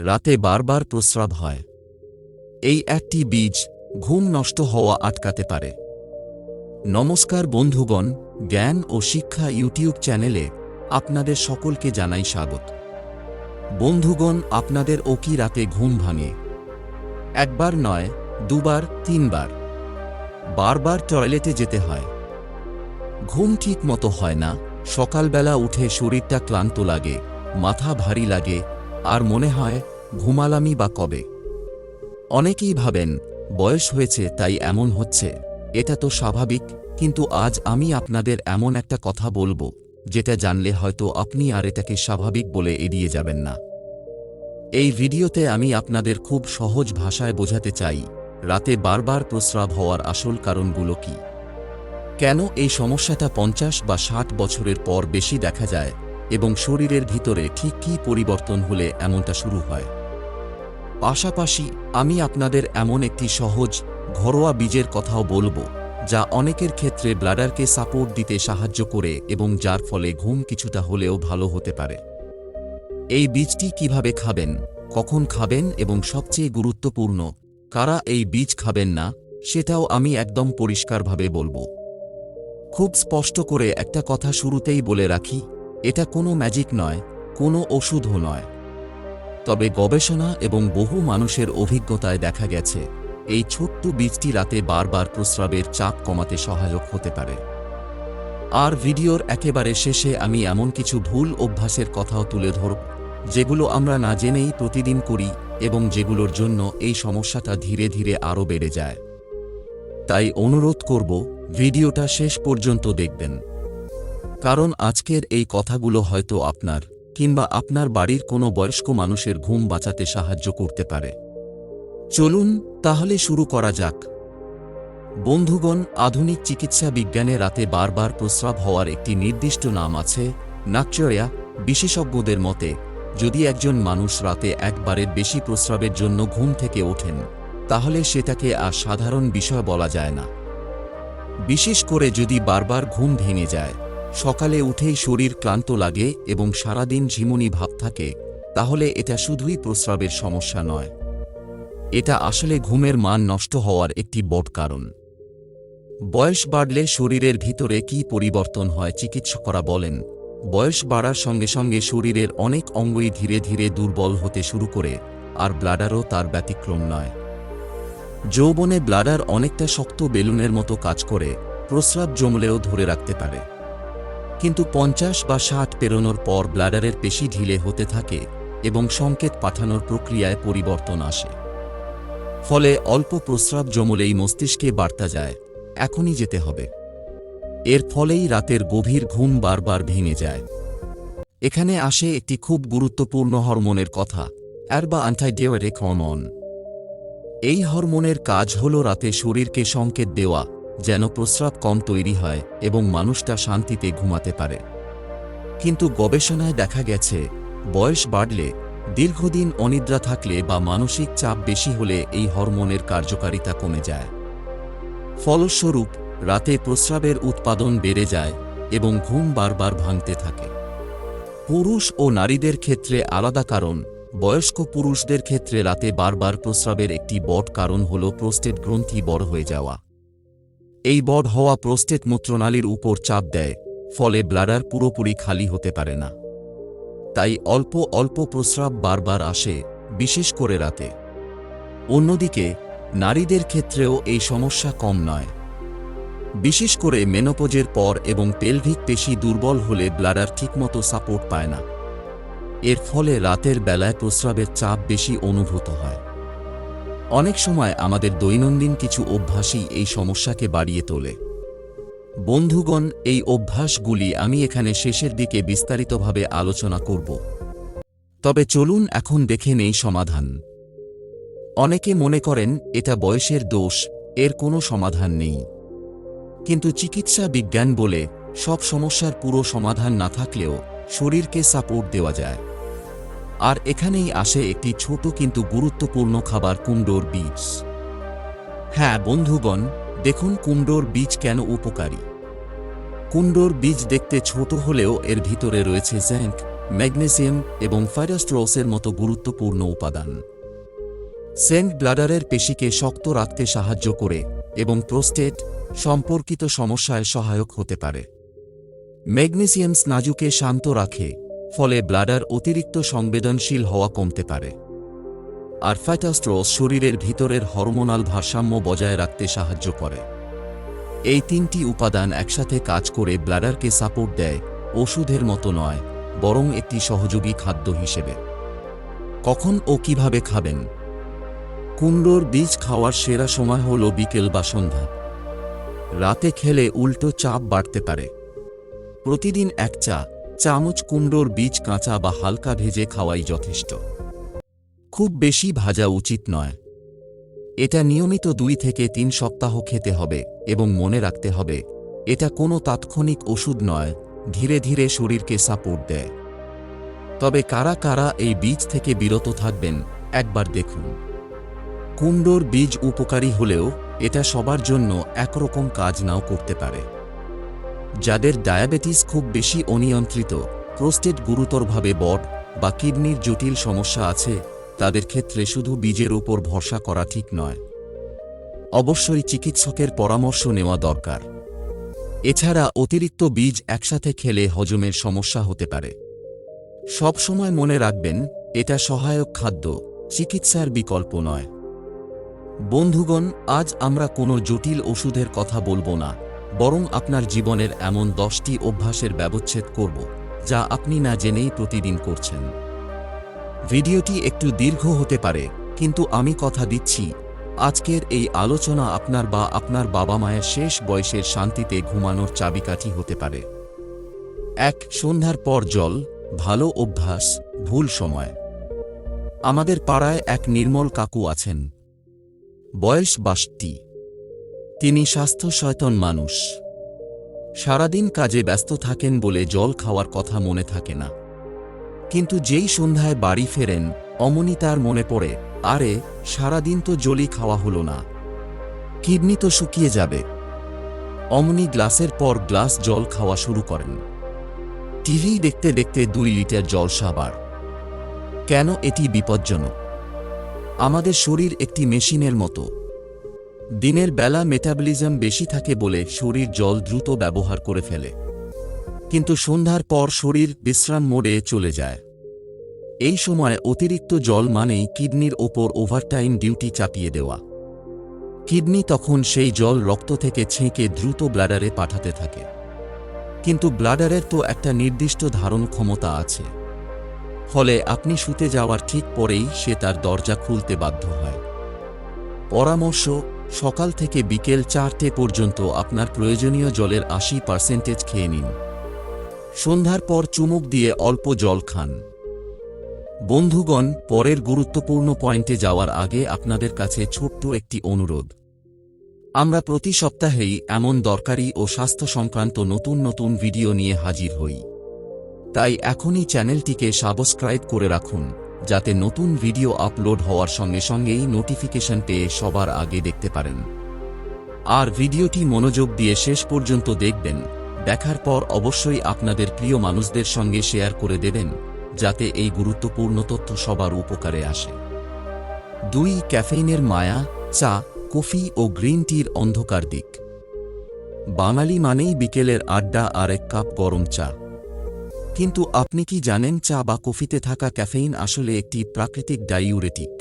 রাতে বারবার প্রস্রাব হয়। এই একটি বীজ ঘুম নষ্ট হওয়া আটকাতে পারে। নমস্কার বন্ধুগণ, জ্ঞান ও শিক্ষা ইউটিউব চ্যানেলে আপনাদের সকলকে জানাই স্বাগত। বন্ধুগণ, আপনাদের ও কি রাতে ঘুম ভাঙে। একবার নয়, দুবার, তিনবার। বারবার টয়লেটে যেতে হয়। ঘুম ঠিক মতো হয় না। সকালবেলা উঠে শরীরটা ক্লান্ত লাগে, মাথা ভারী লাগে আর মনে হয় ঘুমালামি বা কবে। অনেকেই ভাবেন, বয়স হয়েছে তাই এমন হচ্ছে। এটা তো স্বাভাবিক, কিন্তু আজ আমি আপনাদের এমন একটা কথা বলব, যেটা জানলে হয়তো আপনি আর এটাকে স্বাভাবিক বলে এড়িয়ে যাবেন না। এই ভিডিওতে আমি আপনাদের খুব সহজ ভাষায় বোঝাতে চাই, রাতে বারবার প্রস্রাব হওয়ার আসল কারণগুলো কি? কেন এই সমস্যাটা পঞ্চাশ বা ষাট বছরের পর বেশি দেখা যায়? এবং শরীরের ভিতরে ঠিক কী পরিবর্তন হলে এমনটা শুরু হয়। পাশাপাশি আমি আপনাদের এমন একটি সহজ, ঘরোয়া বীজের কথাও বলব, যা অনেকের ক্ষেত্রে ব্লাডারকে সাপোর্ট দিতে সাহায্য করে এবং যার ফলে ঘুম কিছুটা হলেও ভালো হতে পারে। এই বীজটি কীভাবে খাবেন, কখন খাবেন এবং সবচেয়ে গুরুত্বপূর্ণ, কারা এই বীজ খাবেন না, সেটাও আমি একদম পরিষ্কারভাবে বলব। খুব স্পষ্ট করে একটা কথা শুরুতেই বলে রাখি এটা কোনো ম্যাজিক নয়, কোনো ওষুধও নয়। তবে গবেষণা এবং বহু মানুষের অভিজ্ঞতায় দেখা গেছে, এই ছোট্ট বীজটি রাতে বারবার প্রস্রাবের চাপ কমাতে সহায়ক হতে পারে। আর ভিডিওর একেবারে শেষে আমি এমন কিছু ভুল অভ্যাসের কথাও তুলে ধরব, যেগুলো আমরা না জেনেই প্রতিদিন করি এবং যেগুলোর জন্য এই সমস্যাটা ধীরে ধীরে আরও বেড়ে যায়। তাই অনুরোধ করব, ভিডিওটা শেষ পর্যন্ত দেখবেন। কারণ আজকের এই কথাগুলো হয়তো আপনার কিংবা আপনার বাড়ির কোনো বয়স্ক মানুষের ঘুম বাঁচাতে সাহায্য করতে পারে। চলুন তাহলে শুরু করা যাক। বন্ধুগণ, আধুনিক চিকিৎসা বিজ্ঞানে রাতে বারবার প্রস্রাব হওয়ার একটি নির্দিষ্ট নাম আছে নাকচয়া। বিশেষজ্ঞদের মতে, যদি একজন মানুষ রাতে একবারের বেশি প্রস্রাবের জন্য ঘুম থেকে ওঠেন, তাহলে সেটাকে আর সাধারণ বিষয় বলা যায় না। বিশেষ করে যদি বারবার ঘুম ভেঙে যায় সকালে উঠেই শরীর ক্লান্ত লাগে এবং সারাদিন ঝিমুনি ভাব থাকে, তাহলে এটা শুধুই প্রস্রাবের সমস্যা নয়। এটা আসলে ঘুমের মান নষ্ট হওয়ার একটি বড় কারণ। বয়স বাড়লে শরীরের ভিতরে কি পরিবর্তন হয় চিকিৎসকরা বলেন, বয়স বাড়ার সঙ্গে সঙ্গে শরীরের অনেক অঙ্গই ধীরে ধীরে দুর্বল হতে শুরু করে, আর ব্লাডারও তার ব্যতিক্রম নয়। যৌবনে ব্লাডার অনেকটা শক্ত বেলুনের মতো কাজ করে, প্রস্রাব জমলেও ধরে রাখতে পারে। কিন্তু পঞ্চাশ বা ষাট পেরোনোর পর ব্লাডারের পেশি ঢিলে হতে থাকে এবং সংকেত পাঠানোর প্রক্রিয়ায় পরিবর্তন আসে। ফলে অল্প প্রস্রাব জমলেই মস্তিষ্কে বার্তা যায়, এখনই যেতে হবে। এর ফলেই রাতের গভীর ঘুম বারবার ভেঙে যায়। এখানে আসে একটি খুব গুরুত্বপূর্ণ হরমোনের কথা, অ্যারবা অ্যান্টাইডিওরেক হরমোন। এই হরমোনের কাজ হল রাতে শরীরকে সংকেত দেওয়া যেন প্রস্রাব কম তৈরি হয় এবং মানুষটা শান্তিতে ঘুমাতে পারে। কিন্তু গবেষণায় দেখা গেছে, বয়স বাড়লে, দীর্ঘদিন অনিদ্রা থাকলে বা মানসিক চাপ বেশি হলে এই হরমোনের কার্যকারিতা কমে যায়। ফলস্বরূপ, রাতে প্রস্রাবের উৎপাদন বেড়ে যায় এবং ঘুম বারবার ভাঙতে থাকে। পুরুষ ও নারীদের ক্ষেত্রে আলাদা কারণ, বয়স্ক পুরুষদের ক্ষেত্রে রাতে বারবার প্রস্রাবের একটি বড় কারণ হল প্রোস্টেট গ্রন্থি বড় হয়ে যাওয়া। এই বড় হওয়া প্রোস্টেট মূত্রনালীর উপর চাপ দেয়, ফলে ব্লাডার পুরোপুরি খালি হতে পারে না। তাই অল্প অল্প প্রস্রাব বারবার আসে, বিশেষ করে রাতে। অন্যদিকে, নারীদের ক্ষেত্রেও এই সমস্যা কম নয়। বিশেষ করে মেনোপোজের পর এবং পেলভিক পেশি দুর্বল হলে ব্লাডার ঠিকমতো সাপোর্ট পায় না। এর ফলে রাতের বেলায় প্রস্রাবের চাপ বেশি অনুভূত হয়। অনেক সময় আমাদের দৈনন্দিন কিছু অভ্যাসই এই সমস্যাকে বাড়িয়ে তোলে। বন্ধুগণ, এই অভ্যাসগুলি আমি এখানে শেষের দিকে বিস্তারিতভাবে আলোচনা করব। তবে চলুন এখন দেখে নেই সমাধান। অনেকে মনে করেন, এটা বয়সের দোষ, এর কোনো সমাধান নেই। কিন্তু চিকিৎসা বিজ্ঞান বলে, সব সমস্যার পুরো সমাধান না থাকলেও শরীরকে সাপোর্ট দেওয়া যায়। আর এখানেই আসে একটি ছোট কিন্তু গুরুত্বপূর্ণ খাবার, কুমড়োর বীজ। হ্যাঁ বন্ধুগণ, দেখুন কুমড়োর বীজ কেন উপকারী। কুমড়োর বীজ দেখতে ছোট হলেও এর ভিতরে রয়েছে জ্যাঙ্ক ম্যাগনেসিয়াম এবং ফাইরাস্ট্রোসের মতো গুরুত্বপূর্ণ উপাদান। সেন্ট ব্লাডারের পেশিকে শক্ত রাখতে সাহায্য করে এবং প্রোস্টেট সম্পর্কিত সমস্যায় সহায়ক হতে পারে। ম্যাগনেসিয়াম স্নায়ুকে শান্ত রাখে ফলে ব্লাডার অতিরিক্ত সংবেদনশীল হওয়া কমতে পারে। আর ফাইটাস্ট্রোস শরীরের ভিতরের হরমোনাল ভারসাম্য বজায় রাখতে সাহায্য করে। এই তিনটি উপাদান একসাথে কাজ করে ব্লাডারকে সাপোর্ট দেয়, ওষুধের মতো নয়, বরং একটি সহযোগী খাদ্য হিসেবে। কখন ও কীভাবে খাবেন? কুমড়োর বীজ খাওয়ার সেরা সময় হল বিকেল বা সন্ধ্যা। রাতে খেলে উল্টো চাপ বাড়তে পারে। প্রতিদিন এক চা চামচ কুমড়োর বীজ কাঁচা বা হালকা ভেজে খাওয়াই যথেষ্ট। খুব বেশি ভাজা উচিত নয়। এটা নিয়মিত দুই থেকে তিন সপ্তাহ খেতে হবে এবং মনে রাখতে হবে, এটা কোনো তাৎক্ষণিক ওষুধ নয়, ধীরে ধীরে শরীরকে সাপোর্ট দেয়। তবে কারা কারা এই বীজ থেকে বিরত থাকবেন, একবার দেখুন। কুমড়োর বীজ উপকারী হলেও এটা সবার জন্য একরকম কাজ নাও করতে পারে। যাদের ডায়াবেটিস খুব বেশি অনিয়ন্ত্রিত, প্রোস্টেট গুরুতরভাবে বট বা কিডনির জটিল সমস্যা আছে, তাদের ক্ষেত্রে শুধু বীজের উপর ভরসা করা ঠিক নয়। অবশ্যই চিকিৎসকের পরামর্শ নেওয়া দরকার। এছাড়া অতিরিক্ত বীজ একসাথে খেলে হজমের সমস্যা হতে পারে। সবসময় মনে রাখবেন, এটা সহায়ক খাদ্য, চিকিৎসার বিকল্প নয়। বন্ধুগণ, আজ আমরা কোনো জটিল ওষুধের কথা বলব না। বরং আপনার জীবনের এমন দশটি অভ্যাসের ব্যবচ্ছেদ করব, যা আপনি না জেনেই প্রতিদিন করছেন। ভিডিওটি একটু দীর্ঘ হতে পারে, কিন্তু আমি কথা দিচ্ছি, আজকের এই আলোচনা আপনার বা আপনার বাবা মায়ের শেষ বয়সের শান্তিতে ঘুমানোর চাবিকাঠি হতে পারে। এক, সন্ধ্যার পর জল, ভালো অভ্যাস, ভুল সময়। আমাদের পাড়ায় এক নির্মল কাকু আছেন। বয়স বাষট্টি। তিনি স্বাস্থ্য সচেতন মানুষ। সারাদিন কাজে ব্যস্ত থাকেন বলে জল খাওয়ার কথা মনে থাকে না। কিন্তু যেই সন্ধ্যায় বাড়ি ফেরেন, অমনি তার মনে পড়ে, আরে, সারাদিন তো জলই খাওয়া হলো না। কিডনি তো শুকিয়ে যাবে। অমনি গ্লাসের পর গ্লাস জল খাওয়া শুরু করেন। টিভি দেখতে দেখতে দুই লিটার জল সাবার। কেন এটি বিপজ্জনক? আমাদের শরীর একটি মেশিনের মতো। দিনের বেলা মেটাবলিজম বেশি থাকে বলে শরীর জল দ্রুত ব্যবহার করে ফেলে। কিন্তু সন্ধ্যার পর শরীর বিশ্রাম মোডে চলে যায়। এই সময় অতিরিক্ত জল মানেই কিডনির ওপর ওভারটাইম ডিউটি চাপিয়ে দেওয়া। কিডনি তখন সেই জল রক্ত থেকে ছেঁকে দ্রুত ব্লাডারে পাঠাতে থাকে। কিন্তু ব্লাডারের তো একটা নির্দিষ্ট ধারণ ক্ষমতা আছে। ফলে আপনি শুতে যাওয়ার ঠিক পরেই সে তার দরজা খুলতে বাধ্য হয়। পরামর্শ সকাল থেকে বিকেল চারটে পর্যন্ত আপনার প্রয়োজনীয় জলের আশি পার্সেন্টেজ খেয়ে নিন। সন্ধ্যার পর চুমুক দিয়ে অল্প জল খান। বন্ধুগণ, পরের গুরুত্বপূর্ণ পয়েন্টে যাওয়ার আগে আপনাদের কাছে ছোট্ট একটি অনুরোধ। আমরা প্রতি সপ্তাহেই এমন দরকারি ও স্বাস্থ্য সংক্রান্ত নতুন নতুন ভিডিও নিয়ে হাজির হই। তাই এখনই চ্যানেলটিকে সাবস্ক্রাইব করে রাখুন। যাতে নতুন ভিডিও আপলোড হওয়ার সঙ্গে সঙ্গেই নোটিফিকেশন পেয়ে সবার আগে দেখতে পারেন। আর ভিডিওটি মনোযোগ দিয়ে শেষ পর্যন্ত দেখবেন। দেখার পর অবশ্যই আপনাদের প্রিয় মানুষদের সঙ্গে শেয়ার করে দেবেন, যাতে এই গুরুত্বপূর্ণ তথ্য সবার উপকারে আসে। দুই, ক্যাফেইনের মায়া, চা, কফি ও গ্রিন টির অন্ধকার দিক। বাঙালি মানেই বিকেলের আড্ডা আর এক কাপ গরম চা। কিন্তু আপনি কি জানেন চা বা কফিতে থাকা ক্যাফেইন আসলে একটি প্রাকৃতিক ডাইউরেটিক?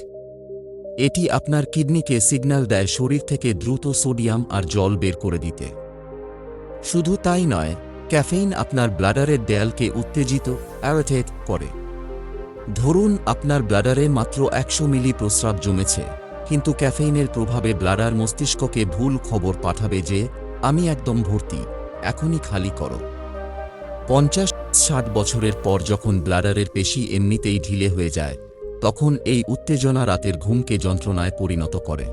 এটি আপনার কিডনিকে সিগন্যাল দেয় শরীর থেকে দ্রুত সোডিয়াম আর জল বের করে দিতে। শুধু তাই নয়, ক্যাফেইন আপনার ব্লাডারের দেয়ালকে উত্তেজিত অ্যারোটেট করে। ধরুন আপনার ব্লাডারে মাত্র একশো মিলি প্রস্রাব জমেছে, কিন্তু ক্যাফেইনের প্রভাবে ব্লাডার মস্তিষ্ককে ভুল খবর পাঠাবে যে, আমি একদম ভর্তি, এখনই খালি করো। পঞ্চাশ, ষাট বছরের পর যখন ব্লাডারের পেশি এমনিতেই ঢিলে হয়ে যায়, তখন এই উত্তেজনা রাতের ঘুমকে যন্ত্রণায় পরিণত করে।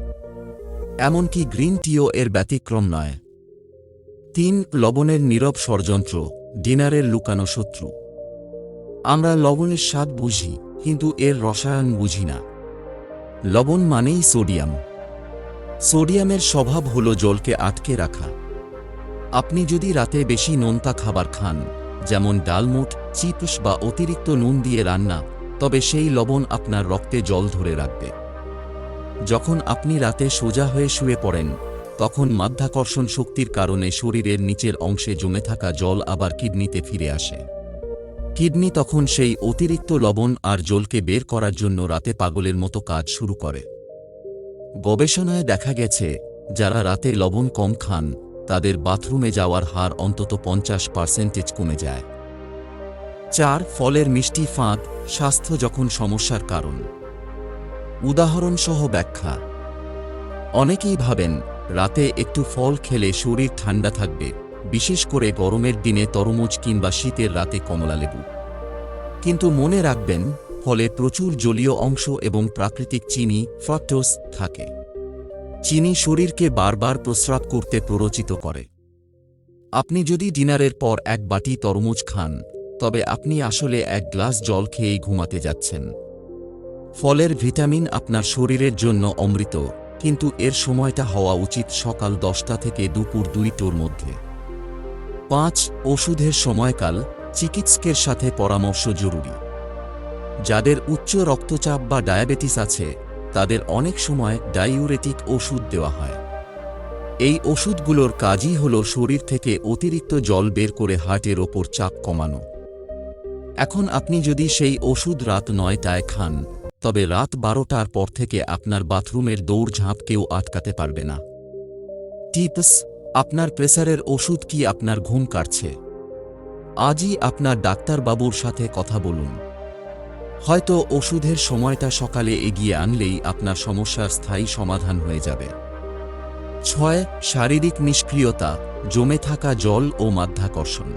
এমনকি গ্রিন টিও এর ব্যতিক্রম নয়। তিন, লবণের নীরব ষড়যন্ত্র, ডিনারের লুকানো শত্রু। আমরা লবণের স্বাদ বুঝি, কিন্তু এর রসায়ন বুঝি না। লবণ মানেই সোডিয়াম। সোডিয়ামের স্বভাব হল জলকে আটকে রাখা। আপনি যদি রাতে বেশি নোনতা খাবার খান যেমন ডালমুট চিপস বা অতিরিক্ত নুন দিয়ে রান্না, তবে সেই লবণ আপনার রক্তে জল ধরে রাখবে। যখন আপনি রাতে সোজা হয়ে শুয়ে পড়েন, তখন মাধ্যাকর্ষণ শক্তির কারণে শরীরের নিচের অংশে জমে থাকা জল আবার কিডনিতে ফিরে আসে। কিডনি তখন সেই অতিরিক্ত লবণ আর জলকে বের করার জন্য রাতে পাগলের মতো কাজ শুরু করে। গবেষণায় দেখা গেছে, যারা রাতে লবণ কম খান তাদের বাথরুমে যাওয়ার হার অন্তত পঞ্চাশ পার্সেন্টেজ কমে যায়। চার, ফলের মিষ্টি ফাঁদ, স্বাস্থ্য যখন সমস্যার কারণ। উদাহরণসহ ব্যাখ্যা। অনেকেই ভাবেন, রাতে একটু ফল খেলে শরীর ঠান্ডা থাকবে, বিশেষ করে গরমের দিনে তরমুজ কিংবা শীতের রাতে কমলালেবু কিন্তু মনে রাখবেন, ফলে প্রচুর জলীয় অংশ এবং প্রাকৃতিক চিনি, ফ্রক্টোজ থাকে। চিনি শরীরকে বারবার প্রস্রাব করতে প্ররোচিত করে। আপনি যদি ডিনারের পর এক বাটি তরমুজ খান, তবে আপনি আসলে এক গ্লাস জল খেয়েই ঘুমাতে যাচ্ছেন। ফলের ভিটামিন আপনার শরীরের জন্য অমৃত, কিন্তু এর সময়টা হওয়া উচিত সকাল দশটা থেকে দুপুর দুইটোর মধ্যে। পাঁচ, ওষুধের সময়কাল, চিকিৎসকের সাথে পরামর্শ জরুরি। যাদের উচ্চ রক্তচাপ বা ডায়াবেটিস আছে তাদের অনেক সময় ডাইউরেটিক ওষুধ দেওয়া হয়। এই ওষুধগুলোর কাজই হল শরীর থেকে অতিরিক্ত জল বের করে হার্টের ওপর চাপ কমানো। এখন আপনি যদি সেই ওষুধ রাত নয়টায় খান, তবে রাত বারোটার পর থেকে আপনার বাথরুমের দৌড়ঝাঁপ কেউ আটকাতে পারবে না। টিপস, আপনার প্রেসারের ওষুধ কি আপনার ঘুম কাটছে? আজই আপনার ডাক্তারবাবুর সাথে কথা বলুন। হয়তো ওষুধের সময়টা সকালে এগিয়ে আনলেই আপনার সমস্যার স্থায়ী সমাধান হয়ে যাবে। ছয়, শারীরিক নিষ্ক্রিয়তা, জমে থাকা জল ও মাধ্যাকর্ষণ।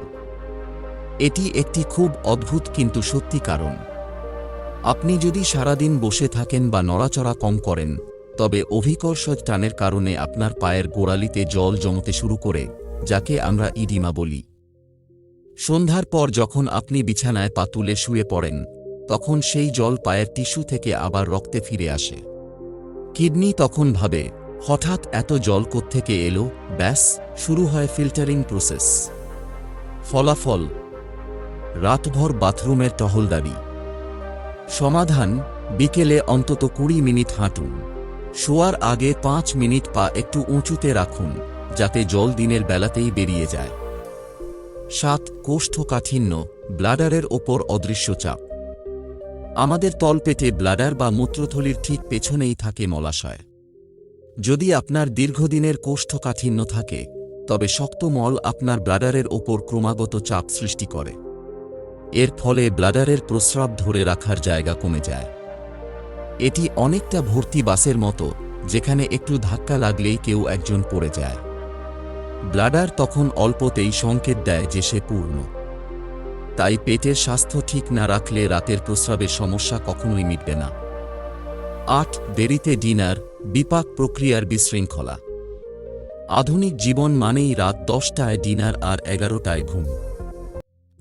এটি একটি খুব অদ্ভুত কিন্তু সত্যি কারণ। আপনি যদি সারাদিন বসে থাকেন বা নড়াচড়া কম করেন, তবে অভিকর্ষ টানের কারণে আপনার পায়ের গোড়ালিতে জল জমতে শুরু করে, যাকে আমরা ইডিমা বলি। সন্ধ্যার পর যখন আপনি বিছানায় পাতুলে শুয়ে পড়েন তখন সেই জল পায়ের টিস্যু থেকে আবার রক্তে ফিরে আসে। কিডনি তখন ভাবে, হঠাৎ এত জল থেকে এলো, ব্যাস, শুরু হয় ফিল্টারিং প্রসেস। ফলাফল, রাতভর বাথরুমের টহলদারি। সমাধান, বিকেলে অন্তত কুড়ি মিনিট হাঁটুন। শোয়ার আগে পাঁচ মিনিট পা একটু উঁচুতে রাখুন, যাতে জল দিনের বেলাতেই বেরিয়ে যায়। সাত, কোষ্ঠকাঠিন্য, ব্লাডারের ওপর অদৃশ্য চাপ। আমাদের তলপেটে ব্লাডার বা মূত্রথলির ঠিক পেছনেই থাকে মলাশয়। যদি আপনার দীর্ঘদিনের কোষ্ঠকাঠিন্য থাকে, তবে শক্ত মল আপনার ব্লাডারের ওপর ক্রমাগত চাপ সৃষ্টি করে। এর ফলে ব্লাডারের প্রস্রাব ধরে রাখার জায়গা কমে যায়। এটি অনেকটা ভর্তি বাসের মতো, যেখানে একটু ধাক্কা লাগলেই কেউ একজন পড়ে যায়। ব্লাডার তখন অল্পতেই সংকেত দেয় যে সে পূর্ণ। তাই পেটের স্বাস্থ্য ঠিক না রাখলে রাতের প্রস্রাবের সমস্যা কখনোই মিটবে না। আট, দেরিতে ডিনার, বিপাক প্রক্রিয়ার বিশৃঙ্খলা। আধুনিক জীবন মানেই রাত দশটায় ডিনার আর এগারোটায় ঘুম।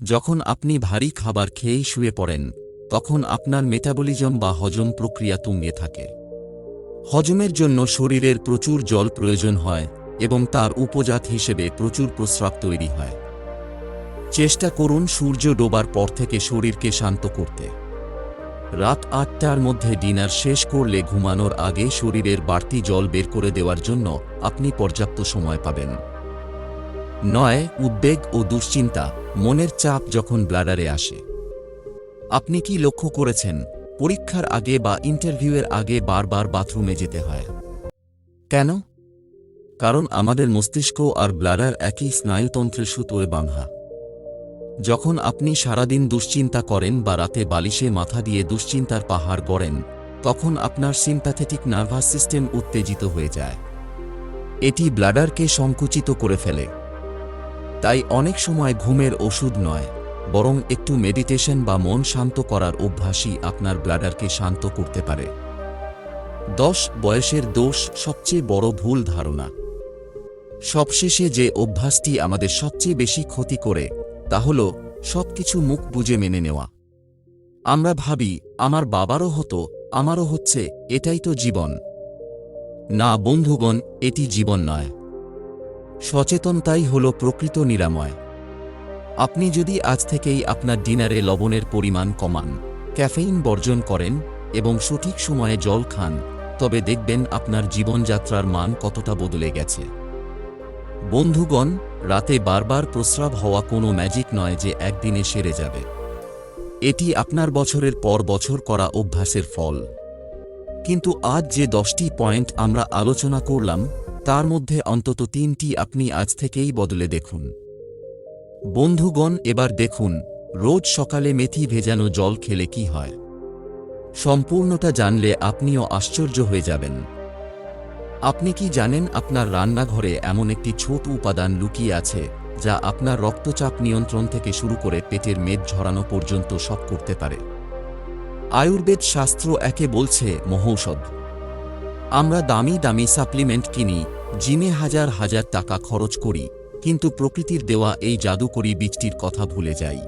যখন আপনি ভারী খাবার খেয়েই শুয়ে পড়েন, তখন আপনার মেটাবলিজম বা হজম প্রক্রিয়া তুঙ্গে থাকে। হজমের জন্য শরীরের প্রচুর জল প্রয়োজন হয় এবং তার উপজাত হিসেবে প্রচুর প্রস্রাব তৈরি হয়। চেষ্টা করুন সূর্য ডোবার পর থেকে শরীরকে শান্ত করতে। রাত আটটার মধ্যে ডিনার শেষ করলে ঘুমানোর আগে শরীরের বাড়তি জল বের করে দেওয়ার জন্য আপনি পর্যাপ্ত সময় পাবেন। নয়, উদ্বেগ ও দুশ্চিন্তা, মনের চাপ যখন ব্লাডারে আসে। আপনি কি লক্ষ্য করেছেন? পরীক্ষার আগে বা ইন্টারভিউয়ের আগে বারবার বাথরুমে যেতে হয়। কেন? কারণ আমাদের মস্তিষ্ক আর ব্লাডার একই স্নায়ুতন্ত্রের সুতোয় বাঁধা। যখন আপনি সারাদিন দুশ্চিন্তা করেন বা রাতে বালিশে মাথা দিয়ে দুশ্চিন্তার পাহাড় গড়েন, তখন আপনার সিম্প্যাথেটিক নার্ভাস সিস্টেম উত্তেজিত হয়ে যায়। এটি ব্লাডারকে সংকুচিত করে ফেলে। তাই অনেক সময় ঘুমের ওষুধ নয়, বরং একটু মেডিটেশন বা মন শান্ত করার অভ্যাসই আপনার ব্লাডারকে শান্ত করতে পারে। দশ বয়সের দোষ সবচেয়ে বড় ভুল ধারণা। সবশেষে যে অভ্যাসটি আমাদের সবচেয়ে বেশি ক্ষতি করে তা হল, সবকিছু মুখ বুঝে মেনে নেওয়া। আমরা ভাবি, আমার বাবারও হতো, আমারও হচ্ছে, এটাই তো জীবন। না বন্ধুগণ, এটি জীবন নয়। সচেতনতাই হল প্রকৃত নিরাময়। আপনি যদি আজ থেকেই আপনার ডিনারে লবণের পরিমাণ কমান, ক্যাফেইন বর্জন করেন এবং সঠিক সময়ে জল খান, তবে দেখবেন আপনার জীবনযাত্রার মান কতটা বদলে গেছে। বন্ধুগণ, রাতে বারবার প্রস্রাব হওয়া কোনো ম্যাজিক নয় যে একদিনে সেরে যাবে। এটি আপনার বছরের পর বছর করা অভ্যাসের ফল। কিন্তু আজ যে দশটি পয়েন্ট আমরা আলোচনা করলাম, তার মধ্যে অন্তত তিনটি আপনি আজ থেকেই বদলে দেখুন। বন্ধুগণ, এবার দেখুন, রোজ সকালে মেথি ভেজানো জল খেলে কি হয়? সম্পূর্ণটা জানলে আপনিও আশ্চর্য হয়ে যাবেন। আপনি কি জানেন আপনার রান্নাঘরে এমন একটি ছোট উপাদান লুকিয়ে আছে, যা আপনার রক্তচাপ নিয়ন্ত্রণ থেকে শুরু করে পেটের মেদ ঝরানো পর্যন্ত সব করতে পারে? আয়ুর্বেদ শাস্ত্র একে বলছে মহৌষধ। আমরা দামি দামি সাপ্লিমেন্ট কিনি, জিমে হাজার হাজার টাকা খরচ করি, কিন্তু প্রকৃতির দেওয়া এই জাদুকরী বীজটির কথা ভুলে যাই।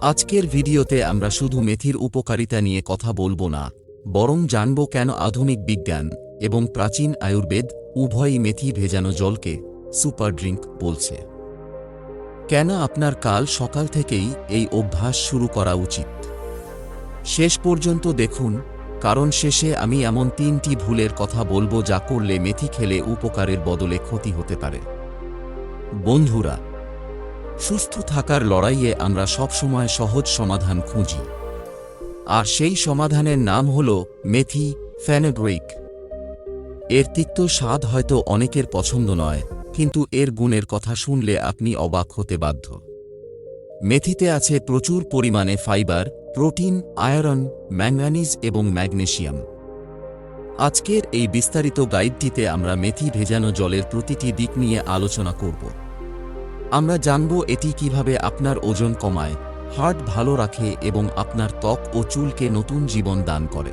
আজকের ভিডিওতে আমরা শুধু মেথির উপকারিতা নিয়ে কথা বলব না, বরং জানব কেন আধুনিক বিজ্ঞান এবং প্রাচীন আয়ুর্বেদ উভয়ই মেথি ভেজানো জলকে সুপার ড্রিঙ্ক বলছে। কেন আপনার কাল সকাল থেকেই এই অভ্যাস শুরু করা উচিত? শেষ পর্যন্ত দেখুন, কারণ শেষে আমি এমন তিনটি ভুলের কথা বলব যা করলে মেথি খেলে উপকারের বদলে ক্ষতি হতে পারে। বন্ধুরা, সুস্থ থাকার লড়াইয়ে আমরা সবসময় সহজ সমাধান খুঁজি। আর সেই সমাধানের নাম হল মেথি ফ্যানেগ্রিক এর তিক্ত স্বাদ হয়তো অনেকের পছন্দ নয়, কিন্তু এর গুণের কথা শুনলে আপনি অবাক হতে বাধ্য। মেথিতে আছে প্রচুর পরিমাণে ফাইবার, প্রোটিন, আয়রন ম্যাঙ্গানিজ এবং ম্যাগনেশিয়াম। আজকের এই বিস্তারিত গাইডটিতে আমরা মেথি ভেজানো জলের প্রতিটি দিক নিয়ে আলোচনা করব। আমরা জানব এটি কীভাবে আপনার ওজন কমায় হার্ট ভালো রাখে এবং আপনার ত্বক ও চুলকে নতুন জীবন দান করে।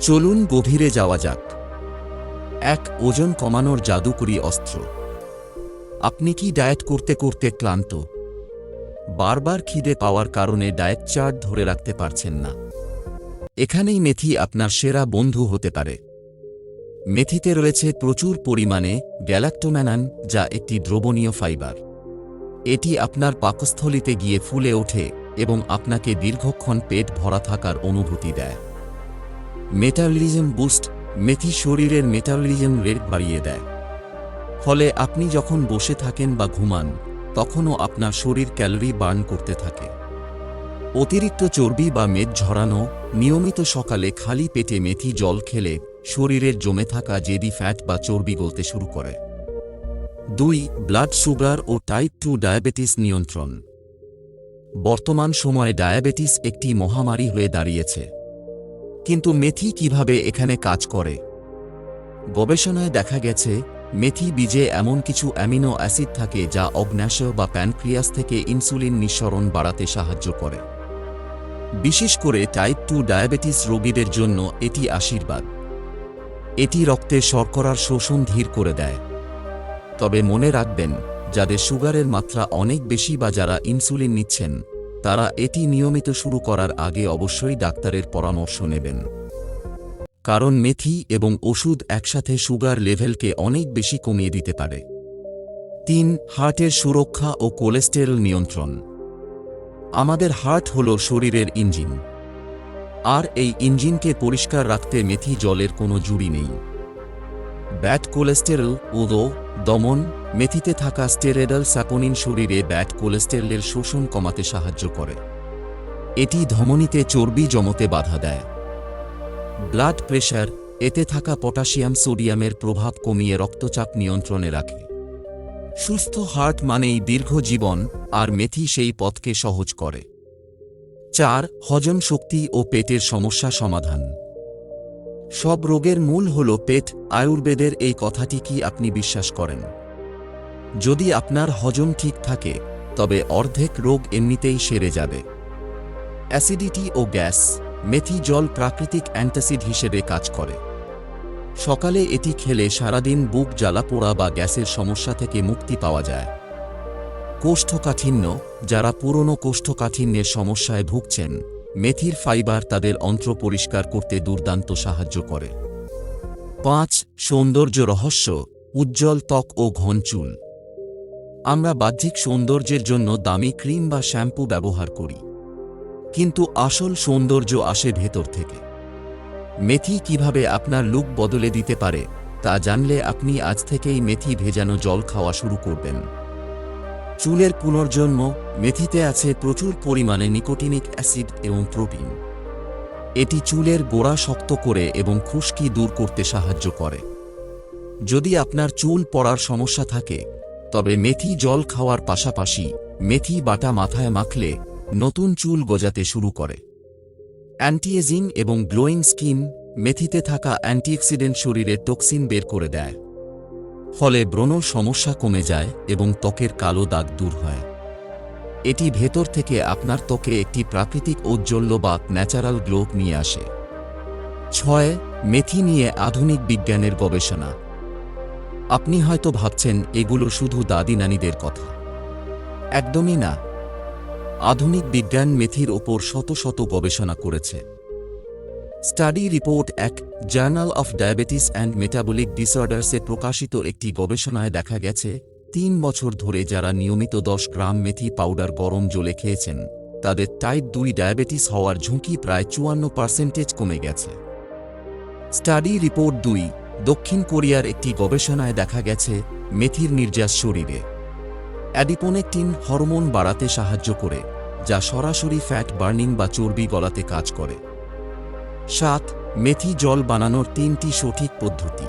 চলুন গভীরে যাওয়া যাক। এক ওজন কমানোর জাদুকরী অস্ত্র। আপনি কি ডায়েট করতে করতে ক্লান্ত? বারবার খিদে পাওয়ার কারণে ডায়েট চার্ট ধরে রাখতে পারছেন না। এখানেই মেথি আপনার সেরা বন্ধু হতে পারে। মেথিতে রয়েছে প্রচুর পরিমাণে গ্যালাক্টোম্যানান, যা একটি দ্রবণীয় ফাইবার। এটি আপনার পাকস্থলিতে গিয়ে ফুলে ওঠে এবং আপনাকে দীর্ঘক্ষণ পেট ভরা থাকার অনুভূতি দেয়। মেটাবলিজম বুস্ট মেথি শরীরের মেটাবলিজম রেট বাড়িয়ে দেয়। ফলে আপনি যখন বসে থাকেন বা ঘুমান, তখনও আপনার শরীর ক্যালোরি বার্ন করতে থাকে। অতিরিক্ত চর্বি বা মেদ ঝরানো, নিয়মিত সকালে খালি পেটে মেথি জল খেলে শরীরের জমে থাকা জেদি ফ্যাট বা চর্বি গলতে শুরু করে। দুই, ব্লাড সুগার ও টাইপ টু ডায়াবেটিস নিয়ন্ত্রণ। বর্তমান সময়ে ডায়াবেটিস একটি মহামারী হয়ে দাঁড়িয়েছে। কিন্তু মেথি কীভাবে এখানে কাজ করে? গবেষণায় দেখা গেছে, মেথি বীজে এমন কিছু অ্যামিনো অ্যাসিড থাকে যা অগ্ন্যাশয় বা প্যানক্রিয়াস থেকে ইনসুলিন নিঃসরণ বাড়াতে সাহায্য করে। বিশেষ করে টাইপ টু ডায়াবেটিস রোগীদের জন্য এটি আশীর্বাদ। এটি রক্তে শর্করার শোষণ ধীর করে দেয়। তবে মনে রাখবেন, যাদের সুগারের মাত্রা অনেক বেশি বা যারা ইনসুলিন নিচ্ছেন তারা এটি নিয়মিত শুরু করার আগে অবশ্যই ডাক্তারের পরামর্শ নেবেন। কারণ মেথি এবং ওষুধ একসাথে সুগার লেভেলকে অনেক বেশি কমিয়ে দিতে পারে। তিন, হার্টের সুরক্ষা ও কোলেস্টেরল নিয়ন্ত্রণ। আমাদের হার্ট হল শরীরের ইঞ্জিন। আর এই ইঞ্জিনকে পরিষ্কার রাখতে মেথি জলের কোনো জুড়ি নেই। ব্যাড কোলেস্টেরল, উদো, দমন, মেথিতে থাকা স্টেরেডাল স্যাপোনিন শরীরে ব্যাড কোলেস্টেরলের শোষণ কমাতে সাহায্য করে। এটি ধমনীতে চর্বি জমতে বাধা দেয়। ব্লাড প্রেশার, এতে থাকা পটাশিয়াম সোডিয়ামের প্রভাব কমিয়ে রক্তচাপ নিয়ন্ত্রণে রাখে। সুস্থ হার্ট মানেই দীর্ঘ জীবন, আর মেথি সেই পথকে সহজ করে। চার, হজম শক্তি ও পেটের সমস্যা সমাধান। সব রোগের মূল হল পেট, আয়ুর্বেদের এই কথাটি কি আপনি বিশ্বাস করেন? যদি আপনার হজম ঠিক থাকে, তবে অর্ধেক রোগ এমনিতেই সেরে যাবে। অ্যাসিডিটি ও গ্যাস, মেথি জল প্রাকৃতিক অ্যান্টাসিড হিসেবে কাজ করে। সকালে এটি খেলে সারাদিন বুক জ্বালা পোড়া বা গ্যাসের সমস্যা থেকে মুক্তি পাওয়া যায়। কোষ্ঠকাঠিন্য, যারা পুরনো কোষ্ঠকাঠিন্যের সমস্যায় ভুগছেন মেথির ফাইবার তাদের অন্ত্র পরিষ্কার করতে দুর্দান্ত সাহায্য করে। পাঁচ, সৌন্দর্য রহস্য, উজ্জ্বল ত্বক ও ঘন চুল। আমরা বাহ্যিক সৌন্দর্যের জন্য দামি ক্রিম বা শ্যাম্পু ব্যবহার করি। কিন্তু আসল সৌন্দর্য আসে ভেতর থেকে। মেথি কীভাবে আপনার লুক বদলে দিতে পারে, তা জানলে আপনি আজ থেকেই মেথি ভেজানো জল খাওয়া শুরু করবেন। চুলের পুনর্জন্ম মেথিতে আছে প্রচুর পরিমাণে নিকোটিনিক অ্যাসিড এবং প্রোটিন। এটি চুলের গোড়া শক্ত করে এবং খুশকি দূর করতে সাহায্য করে। যদি আপনার চুল পড়ার সমস্যা থাকে, তবে মেথি জল খাওয়ার পাশাপাশি মেথি বাটা মাথায় মাখলে নতুন চুল গজাতে শুরু করে। অ্যান্টিএজিং এবং গ্লোয়িং স্কিন মেথিতে থাকা অ্যান্টিঅক্সিডেন্ট শরীরের টক্সিন বের করে দেয়। ফলে ব্রণ সমস্যা কমে যায় এবং ত্বকের কালো দাগ দূর হয়। এটি ভেতর থেকে আপনার ত্বকে একটি প্রাকৃতিক ঔজ্জ্বল্য বা ন্যাচারাল গ্লো নিয়ে আসে। ছয়, মেথি নিয়ে আধুনিক বিজ্ঞানের গবেষণা। আপনি হয়তো ভাবছেন, এগুলো শুধু দাদি নানিদের কথা। একদমই না। আধুনিক বিজ্ঞান মেথির ওপর শত শত গবেষণা করেছে। স্টাডি রিপোর্ট এক journal of diabetes and metabolic ডিসঅর্ডার্সে প্রকাশিত একটি গবেষণায় দেখা গেছে, তিন বছর ধরে যারা নিয়মিত দশ গ্রাম মেথি পাউডার গরম জলে খেয়েছেন, তাদের টাইপ দুই ডায়াবেটিস হওয়ার ঝুঁকি প্রায় চুয়ান্ন পার্সেন্টেজ কমে গেছে। স্টাডি রিপোর্ট দুই, দক্ষিণ কোরিয়ার একটি গবেষণায় দেখা গেছে, মেথির নির্যাস শরীরে। অ্যাডিপোনেকটিন হরমোন বাড়াতে সাহায্য করে, যা সরাসরি ফ্যাট বার্নিং বা চর্বি গলাতে কাজ করে। সাত, মেথি জল বানানোর তিনটি সঠিক পদ্ধতি।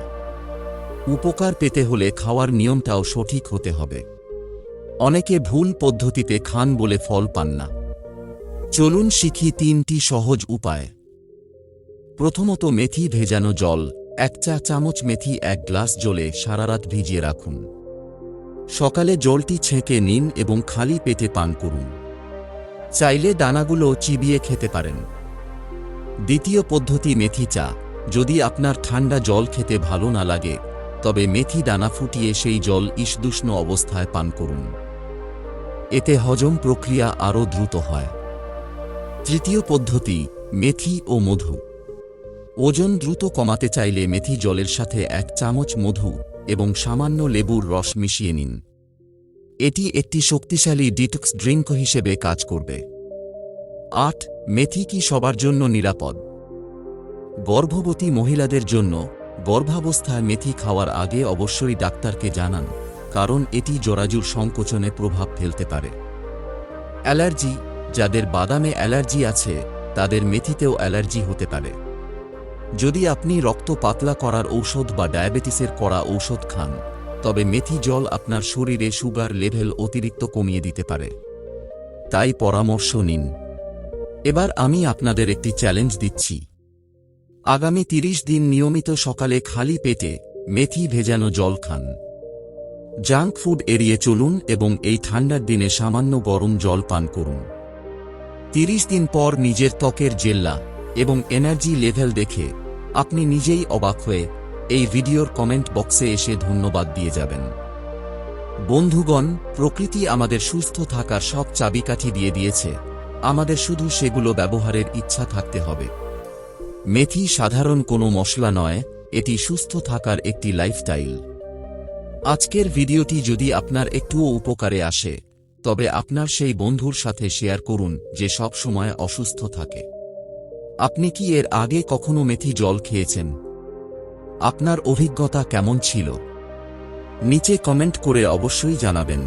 উপকার পেতে হলে খাওয়ার নিয়মটাও সঠিক হতে হবে। অনেকে ভুল পদ্ধতিতে খান বলে ফল পান না। চলুন শিখি তিনটি সহজ উপায়। প্রথমত মেথি ভেজানো জল, এক চা চামচ মেথি এক গ্লাস জলে সারারাত ভিজিয়ে রাখুন। সকালে জলটি ছেঁকে নিন এবং খালি পেটে পান করুন। চাইলে দানাগুলো চিবিয়ে খেতে পারেন। দ্বিতীয় পদ্ধতি মেথি চা। যদি আপনার ঠান্ডা জল খেতে ভালো না লাগে, তবে মেথি দানা ফুটিয়ে সেই জল ইসদুষ্ণ অবস্থায় পান করুন। এতে হজম প্রক্রিয়া আরও দ্রুত হয়। তৃতীয় পদ্ধতি, মেথি ও মধু। ওজন দ্রুত কমাতে চাইলে মেথি জলের সাথে এক চামচ মধু এবং সামান্য লেবুর রস মিশিয়ে নিন। এটি একটি শক্তিশালী ডিটক্স ড্রিঙ্ক হিসেবে কাজ করবে। আট মেথি কি সবার জন্য নিরাপদ। গর্ভবতী মহিলাদের জন্য গর্ভাবস্থায় মেথি খাওয়ার আগে অবশ্যই ডাক্তারকে জানান, কারণ এটি জরাজুর সংকোচনে প্রভাব ফেলতে পারে। অ্যালার্জি, যাদের বাদামে অ্যালার্জি আছে, তাদের মেথিতেও অ্যালার্জি হতে পারে। যদি আপনি রক্ত পাতলা করার ঔষধ বা ডায়াবেটিসের করা ঔষধ খান, তবে মেথি জল আপনার শরীরে সুগার লেভেল অতিরিক্ত কমিয়ে দিতে পারে। তাই পরামর্শ নিন। এবার আমি আপনাদের একটি চ্যালেঞ্জ দিচ্ছি। আগামী তিরিশ দিন নিয়মিত সকালে খালি পেটে মেথি ভেজানো জল খান। জাঙ্ক ফুড এড়িয়ে চলুন এবং এই ঠান্ডার দিনে সামান্য গরম জল পান করুন। তিরিশ দিন পর নিজের ত্বকের জেল্লা এবং এনার্জি লেভেল দেখে আপনি নিজেই অবাক হয়ে এই ভিডিওর কমেন্ট বক্সে এসে ধন্যবাদ দিয়ে যাবেন। বন্ধুগণ, প্রকৃতি আমাদের সুস্থ থাকার সব চাবিকাঠি দিয়ে দিয়েছে। আমাদের শুধু সেগুলো ব্যবহারের ইচ্ছা থাকতে হবে। মেথি সাধারণ কোনো মশলা নয়, এটি সুস্থ থাকার একটি লাইফস্টাইল আজকের ভিডিওটি যদি আপনার একটুও উপকারে আসে, তবে আপনার সেই বন্ধুর সাথে শেয়ার করুন, যে সব সময় অসুস্থ থাকে। আপনি কি এর আগে কখনো মেথি জল খেয়েছেন? আপনার অভিজ্ঞতা কেমন ছিল? নিচে কমেন্ট করে অবশ্যই জানাবেন।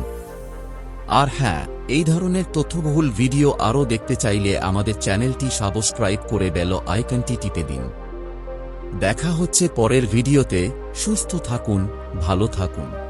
আর হ্যাঁ এই ধরনের তথ্যবহুল ভিডিও আরও দেখতে চাইলে আমাদের চ্যানেলটি সাবস্ক্রাইব করে বেল আইকনটি টিপে দিন। দেখা হচ্ছে পরের ভিডিওতে। সুস্থ থাকুন, ভালো থাকুন।